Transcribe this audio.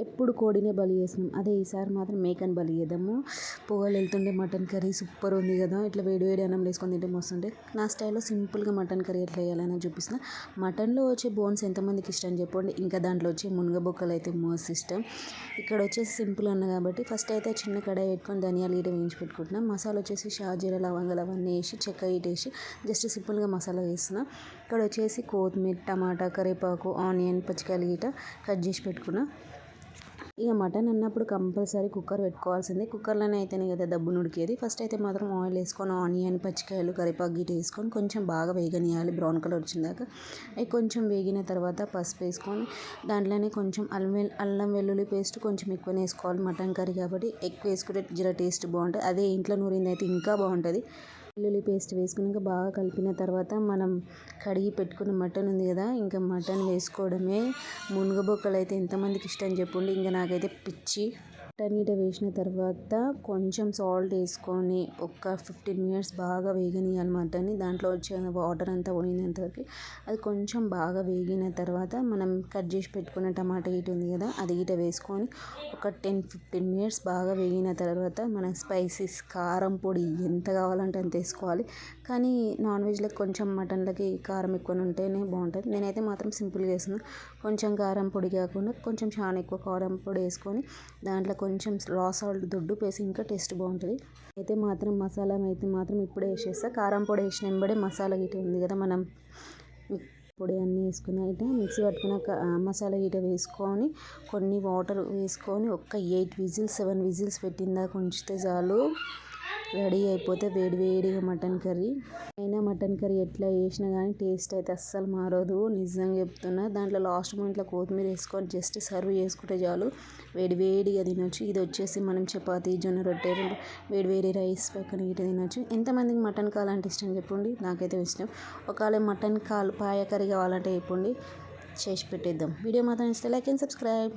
ఎప్పుడు కోడినే బలి చేసినాం. అదే ఈసారి మాత్రం మేకని బలి చేద్దాము. పొగలు వెళ్తుండే మటన్ కర్రీ సూపర్ ఉంది కదా. ఇట్లా వేడి వేడి అన్నం వేసుకొని తింటే మస్తుండే నా స్టైల్లో సింపుల్గా మటన్ కర్రీ ఎట్లా వేయాలని చూపిస్తున్నా. మటన్లో వచ్చే బోన్స్ ఎంతమందికి ఇష్టం చెప్పండి. ఇంకా దాంట్లో వచ్చే మునగబొక్కలు అయితే మోస్ట్ ఇష్టం. ఇక్కడ వచ్చేసి సింపుల్ అన్న కాబట్టి ఫస్ట్ అయితే చిన్న కడాయి పెట్టుకొని ధనియాలు గీట వేయించి పెట్టుకుంటున్నాం. మసాలా వచ్చేసి షాజీర లవంగాలు అవన్నీ వేసి చెక్క ఇటు వేసి జస్ట్ సింపుల్గా మసాలా వేస్తున్నా ఇక్కడ వచ్చేసి కొత్తిమీర టమాటా కరివేపాకు ఆనియన్ పచ్చికాయలు గీట కట్ చేసి పెట్టుకున్నా. ఇక మటన్ అన్నప్పుడు కంపల్సరీ కుక్కర్ పెట్టుకోవాల్సిందే. కుక్కర్లోనే అయితేనే కదా దబ్బు నుడికేది. ఫస్ట్ అయితే మాత్రం ఆయిల్ వేసుకొని ఆనియన్ పచ్చికాయలు కరివేపాకు గిట్ వేసుకొని కొంచెం బాగా వేగనియాలి. బ్రౌన్ కలర్ వచ్చిందాక అవి కొంచెం వేగిన తర్వాత పసుపు వేసుకొని దాంట్లోనే కొంచెం అల్లం అల్లం వెల్లుల్లి పేస్ట్ కొంచెం ఎక్కువనే వేసుకోవాలి. మటన్ కర్రీ కాబట్టి ఎక్కువ వేసుకుంటే జర టేస్ట్ బాగుంటుంది. అదే ఇంట్లో నూరింది అయితే ఇంకా బాగుంటుంది. వెల్లుల్లి పేస్ట్ వేసుకున్నాక బాగా కలిపిన తర్వాత మనం కడిగి పెట్టుకున్న మటన్ ఉంది కదా ఇంకా మటన్ వేసుకోవడమే. మునగబొక్కలు అయితే ఎంతమందికి ఇష్టం చెప్పండి ఇంకా నాకైతే పిచ్చి. మటన్ గిట వేసిన తర్వాత కొంచెం సాల్ట్ వేసుకొని ఒక ఫిఫ్టీన్ మినిట్స్ బాగా వేగనియాలి మటన్ని దాంట్లో వచ్చే వాటర్ అంతా పోయినంత వరకు అది కొంచెం బాగా వేగిన తర్వాత మనం కట్ చేసి పెట్టుకున్న టమాటా గిట ఉంది కదా అది గిట వేసుకొని ఒక టెన్ ఫిఫ్టీన్ మినిట్స్ బాగా వేగిన తర్వాత మనం స్పైసెస్ కారం పొడి ఎంత కావాలంటే అంత వేసుకోవాలి. కానీ నాన్ వెజ్లో కొంచెం మటన్లకి కారం ఎక్కువ ఉంటేనే బాగుంటుంది. నేనైతే మాత్రం సింపుల్గా వేస్తున్నాను కొంచెం కారం పొడి కాకుండా కొంచెం చాలా ఎక్కువ కారం పొడి వేసుకొని దాంట్లో కొంచెం రా సాల్ట్ దొడ్డు వేసి ఇంకా టేస్ట్ బాగుంటుంది. అయితే మాత్రం మసాలా అయితే మాత్రం ఇప్పుడే వేసేస్తా. కారం పొడి వేసిన వెంబడే మసాలా గిట ఉంది కదా మనం. పొడి అన్నీ వేసుకుని అయితే మిక్సీ పట్టుకున్నాక మసాలా గిట వేసుకొని కొన్ని వాటర్ వేసుకొని ఒక ఎయిట్ విజిల్స్ సెవెన్ విజిల్స్ పెట్టిందాక ఉంచితే చాలు. రెడీ అయిపోతే వేడి వేడిగా మటన్ కర్రీ. అయినా మటన్ కర్రీ ఎట్లా చేసినా కానీ టేస్ట్ అయితే అస్సలు మారదు. నిజంగా చెప్తున్నా దాంట్లో లాస్ట్ మూమెంట్లో కొత్తిమీర వేసుకొని జస్ట్ సర్వ్ చేసుకుంటే చాలు. వేడి వేడిగా తినొచ్చు. ఇది వచ్చేసి మనం చపాతి జొన్న రొట్టె వేడి వేడి రైస్ పక్కన ఇటు తినొచ్చు. ఎంతమందికి మటన్ కావాలంటే ఇష్టం చెప్పండి? నాకైతే ఇష్టం. ఒకవేళ మటన్ కాలు పాయ కర్రీ కావాలంటే చెప్పండి. చేసి పెట్టేద్దాం. వీడియో మాత్రం ఇస్తే లైక్ అండ్ సబ్స్క్రైబ్.